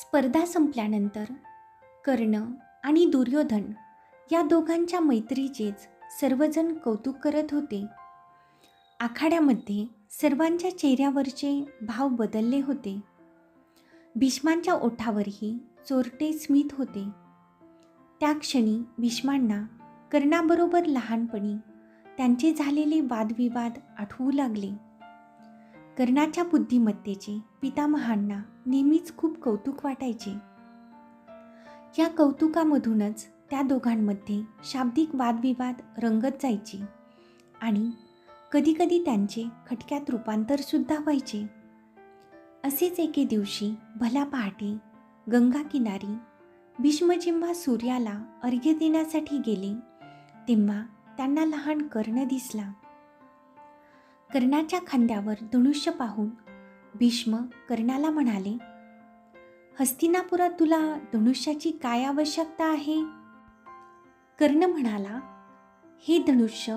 स्पर्धा संपल्यानंतर कर्ण आणि दुर्योधन या दोघांच्या मैत्रीचेच सर्वजण कौतुक करत होते. आखाड्यामध्ये सर्वांच्या चेहऱ्यावरचे भाव बदलले होते. भीष्मांच्या ओठावरही चोरटे स्मित होते. त्या क्षणी भीष्मांना कर्णाबरोबर लहानपणी त्यांचे झालेले वादविवाद आठवू लागले. कर्णाच्या बुद्धिमत्तेचे पितामहांना नेहमीच खूप कौतुक वाटायचे. या कौतुकामधूनच त्या दोघांमध्ये शाब्दिक वादविवाद रंगत जायचे आणि कधीकधी त्यांचे खटक्यात रूपांतरसुद्धा व्हायचे. असेच एके दिवशी भला पहाटे गंगा किनारी भीष्म जेव्हा सूर्याला अर्घ्य देण्यासाठी गेले तेव्हा त्यांना लहान कर्ण दिसला. कर्णाच्या खांद्यावर धनुष्य पाहून भीष्म कर्णाला म्हणाले हस्तिनापुरात तुला धनुष्याची काय आवश्यकता आहे? कर्ण म्हणाला हे धनुष्य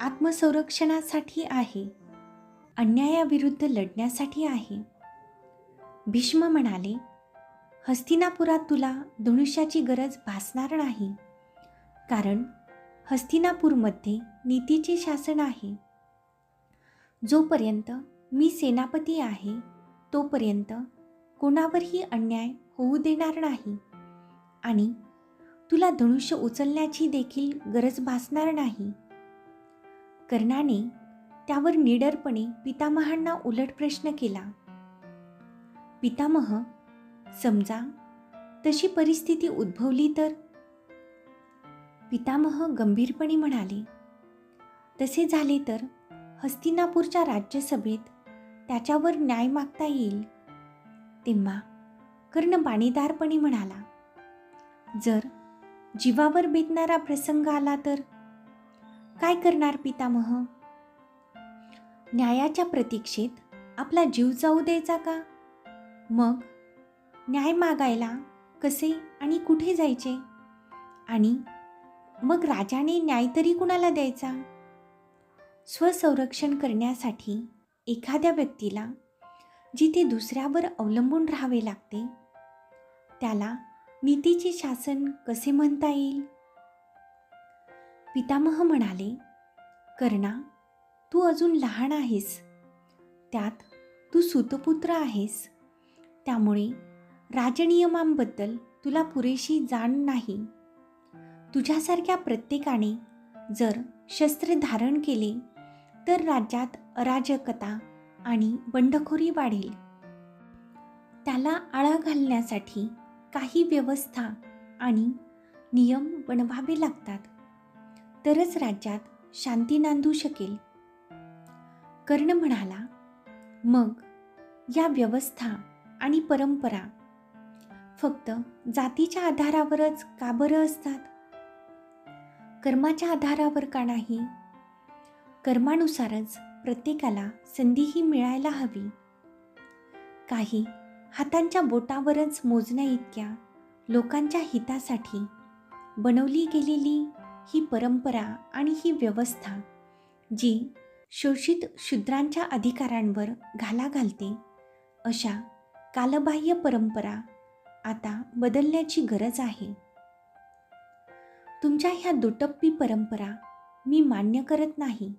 आत्मसंरक्षणासाठी आहे अन्यायाविरुद्ध लढण्यासाठी आहे. भीष्म म्हणाले हस्तिनापुरात तुला धनुष्याची गरज भासणार नाही कारण हस्तिनापूरमध्ये नीतीचे शासन आहे. जोपर्यंत मी सेनापती आहे तोपर्यंत कोणावरही अन्याय होऊ देणार नाही. आणि तुला धनुष्य उचलण्याची देखील गरज भासणार नाही. कर्णाने त्यावर निडरपणे पितामहांना उलट प्रश्न केला. पितामह समजा तशी परिस्थिती उद्भवली तर? पितामह गंभीरपणे म्हणाले तसे झाले तर हस्तिनापूरच्या राज्यसभेत त्याच्यावर न्याय मागता येईल. तेव्हा कर्ण बाणीदारपणे म्हणाला जर जीवावर बेतणारा प्रसंग आला तर काय करणार पितामह? न्यायाच्या प्रतीक्षेत आपला जीव जाऊ द्यायचा का? मग न्याय मागायला कसे आणि कुठे जायचे? आणि मग राजाने न्याय तरी कुणाला द्यायचा? स्वसंरक्षण करण्यासाठी एखाद्या व्यक्तीला जिथे दुसऱ्यावर अवलंबून राहावे लागते त्याला नीतीचे शासन कसे म्हणता येईल? पितामह म्हणाले कर्णा तू अजून लहान आहेस. त्यात तू सुतपुत्र आहेस. त्यामुळे राजनियमांबद्दल तुला पुरेशी जाण नाही. तुझ्यासारख्या प्रत्येकाने जर शस्त्र धारण केले तर राज्यात अराजकता आणि बंडखोरी वाढेल. त्याला आळा घालण्यासाठी काही व्यवस्था आणि नियम बनवावे लागतात. तरच राज्यात शांती नांदू शकेल. कर्ण म्हणाला मग या व्यवस्था आणि परंपरा फक्त जातीच्या आधारावरच का बरं असतात? कर्माच्या आधारावर का नाही? कर्मानुसारच प्रत्येकाला संधीही मिळायला हवी. काही हातांच्या बोटावरच मोजण्या इतक्या लोकांच्या हितासाठी बनवली गेलेली ही परंपरा आणि ही व्यवस्था जी शोषित शूद्रांच्या अधिकारांवर घाला घालते अशा कालबाह्य परंपरा आता बदलण्याची गरज आहे. तुमच्या ह्या दुटप्पी परंपरा मी मान्य करत नाही.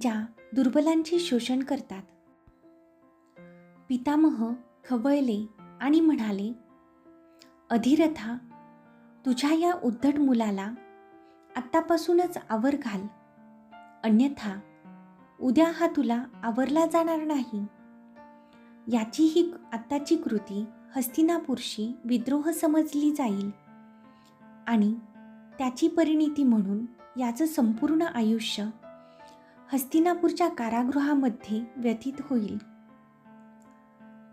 ज्या दुर्बलांचे शोषण करतात. पितामह खवळले आणि म्हणाले अधिरथा तुझ्या या उद्धट मुलाला आत्तापासूनच आवर घाल. अन्यथा उद्या हा तुला आवरला जाणार नाही. याची ही आत्ताची कृती हस्तिनापूरशी विद्रोह समजली जाईल आणि त्याची परिणिती म्हणून याचं संपूर्ण आयुष्य हस्तिनापूरच्या कारागृहामध्ये व्यतीत होईल.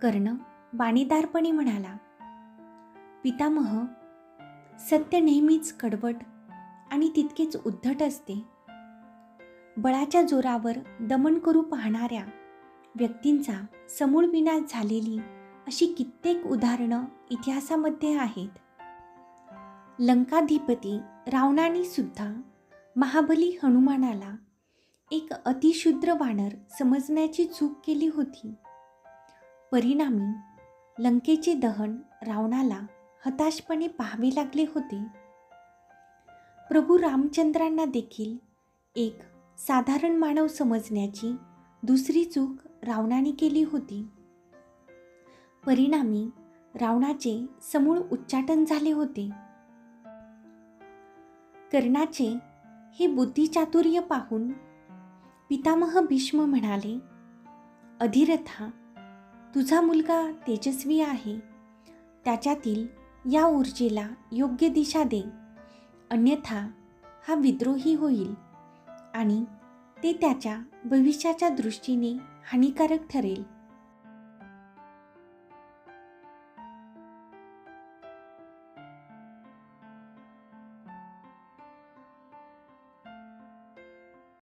कर्ण बाणीदारपणे म्हणाला पितामह सत्य नेहमीच कडवट आणि तितकेच उद्धट असते. बळाच्या जोरावर दमन करू पाहणाऱ्या व्यक्तींचा समूळ विनाश झालेली अशी कित्येक उदाहरणं इतिहासामध्ये आहेत. लंकाधिपती रावणाने सुद्धा महाबली हनुमानाला एक अतिशूद्र वानर समजण्याची चूक केली होती. परिणामी लंकेचे दहन रावणाला हताशपणे पाहावे लागले होते. प्रभू रामचंद्रांना देखील एक साधारण मानव समजण्याची दुसरी चूक रावणाने केली होती. परिणामी रावणाचे समूळ उच्चाटन झाले होते. कर्णाचे हे बुद्धिचातुर्य पाहून पितामह भीष्म म्हणाले अधिरथा तुझा मुलगा तेजस्वी आहे. त्याच्यातील या ऊर्जेला योग्य दिशा दे. अन्यथा हा विद्रोही होईल आणि ते त्याच्या भविष्याच्या दृष्टीने हानिकारक ठरेल.